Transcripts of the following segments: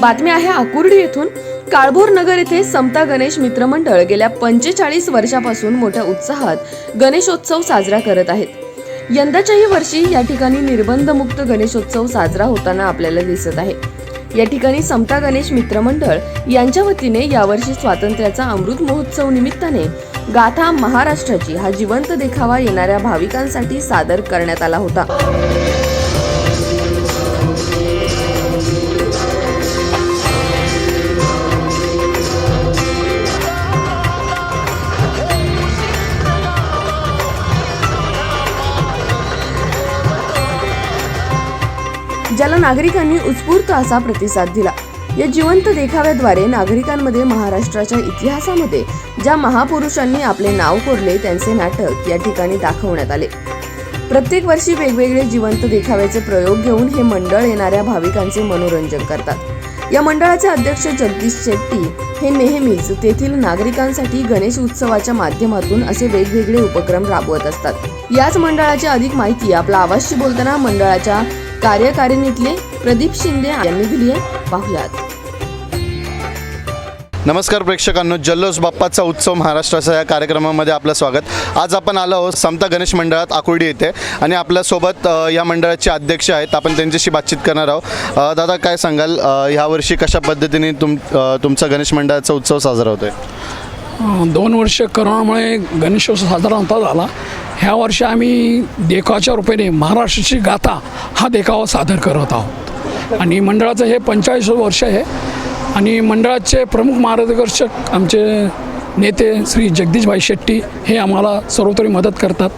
बातमी आहे आकुर्डी येथून. काळभोर नगर येथे समता गणेश मित्रमंडळ गेल्या पंचेचाळीस वर्षापासून मोठ्या उत्साहात गणेशोत्सव साजरा करत आहेत. यंदाच्याही वर्षी या ठिकाणी निर्बंधमुक्त गणेशोत्सव साजरा होताना आपल्याला दिसत आहे. या ठिकाणी समता गणेश मित्रमंडळ यांच्या वतीने यावर्षी स्वातंत्र्याचा अमृत महोत्सव निमित्ताने गाथा महाराष्ट्राची हा जिवंत देखावा येणाऱ्या भाविकांसाठी सादर करण्यात आला होता. ज्याला नागरिकांनी उत्स्फूर्त असा प्रतिसाद दिला. या जिवंत देखाव्याद्वारे नागरिकांमध्ये महाराष्ट्राच्या इतिहासामध्ये ज्या महापुरुषांनी आपले नाव कोरले त्यांचे नाटक या ठिकाणी दाखवण्यात आले. प्रत्येक वर्षी वेगवेगळे जिवंत देखाव्याचे प्रयोग घेऊन हे मंडळ येणाऱ्या भाविकांचे मनोरंजन करतात. या मंडळाचे अध्यक्ष जगदीश शेट्टी हे नेहमीच तेथील नागरिकांसाठी गणेश उत्सवाच्या माध्यमातून असे वेगवेगळे उपक्रम राबवत असतात. याच मंडळाची अधिक माहिती आपला आवाजशी बोलताना मंडळाच्या कार्यकारिणीतले प्रदीप शिंदे यांनी दिली आहे पाहुयात. नमस्कार प्रेक्षकांनो जल्लोष बाप्पाचा उत्सव महाराष्ट्राच्या या कार्यक्रमामध्ये आपलं स्वागत. आज आपण आलो आहोत समता गणेश मंडळात आकुर्डी येथे. आणि आपल्यासोबत या मंडळाचे अध्यक्ष आहेत. आपण त्यांच्याशी बातचीत करणार आहोत. दादा काय सांगाल? ह्यावर्षी कशा पद्धतीने तुम तुमचा गणेश मंडळाचा उत्सव साजरा होतोय? अं, दोन वर्ष करोनामुळे गणेशोत्सव साजरा नव्हता झाला. ह्या वर्षी आम्ही देखावाच्या रूपाने महाराष्ट्राची गाथा हा देखावा सादर करत आहोत. आणि मंडळाचं हे पंचेचाळीस वर्ष आहे. आणि मंडळाचे प्रमुख मार्गदर्शक आमचे नेते श्री जगदीशभाई शेट्टी हे आम्हाला सर्वतोरी मदत करतात.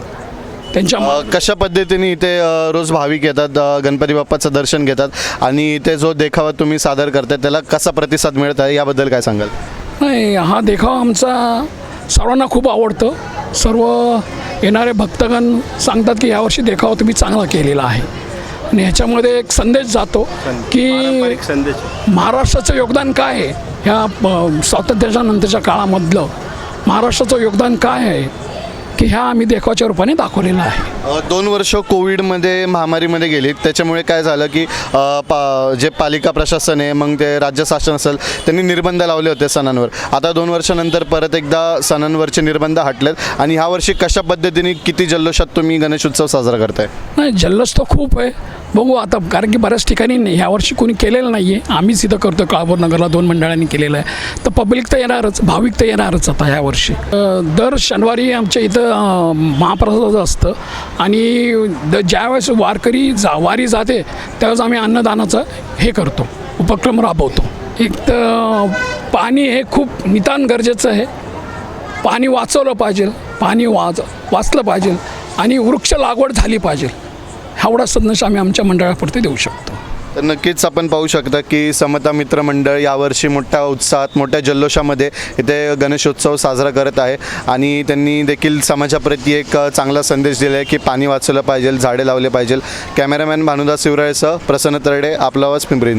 त्यांच्या कशा पद्धतीने इथे रोज भाविक येतात गणपती बाप्पाचं दर्शन घेतात आणि इथे जो देखावा तुम्ही सादर करताय त्याला कसा प्रतिसाद मिळत आहे याबद्दल काय सांगाल? नाही हा देखावा आमचा सर्वांना खूप आवडतं. सर्व येणारे भक्तगण सांगतात की यावर्षी देखावा तुम्ही चांगला केलेला आहे. आणि ह्याच्यामध्ये एक संदेश जातो की महाराष्ट्राचं योगदान काय आहे? ह्या स्वातंत्र्याच्या नंतरच्या काळामधलं महाराष्ट्राचं योगदान काय आहे? की ह्या आम्ही देखावाच्या रूपाने दाखवलेलं आहे. दोन वर्ष कोविडमध्ये महामारीमध्ये गेली त्याच्यामुळे काय झालं की अ, पा जे पालिका प्रशासन आहे मग ते राज्य शासन असेल त्यांनी निर्बंध लावले होते सणांवर. आता दोन वर्षानंतर परत एकदा सणांवरचे निर्बंध हटलेत. आणि ह्या वर्षी कशा पद्धतीने किती जल्लोषात तुम्ही गणेश उत्सव साजरा करताय? नाही जल्लोष तर खूप आहे. बघू आता कारण की बऱ्याच ठिकाणी नाही ह्यावर्षी कोणी केलेलं नाही आहे आम्हीच इथं करतो काळभोर नगरला दोन मंडळांनी केलेलं आहे. तर पब्लिक तर येणारच भाविक तर येणारच आता ह्यावर्षी अं, दर शनिवारी आमच्या इथं महाप्रसादाचं महाप्रसाद असतं. आणि द ज्यावेळेस वारकरी जा वारी जाते त्यावेळेस आम्ही अन्नदानाचं हे करतो. उपक्रम राबवतो. एक तर पाणी हे खूप नितान गरजेचं आहे. पाणी वाचवलं पाहिजे पाणी वाच वाचलं पाहिजे आणि वृक्ष लागवड झाली पाहिजे. एवढा संदेश आम्ही आमच्या मंडळापुरते देऊ शकतो. तर नक्कीच आपण पाहू शकता की समता मित्र मंडळ यावर्षी मोठ्या उत्साहात मोठ्या जल्लोषामध्ये इथे गणेशोत्सव साजरा करत आहे. आणि त्यांनी देखील समाजाप्रती एक चांगला संदेश दिला आहे की पाणी वाचवलं पाहिजे झाडे लावले पाहिजे. कॅमेरामॅन भानुदास शिवराळेसह प्रसन्न तरडे आपला आवाज पिंपरी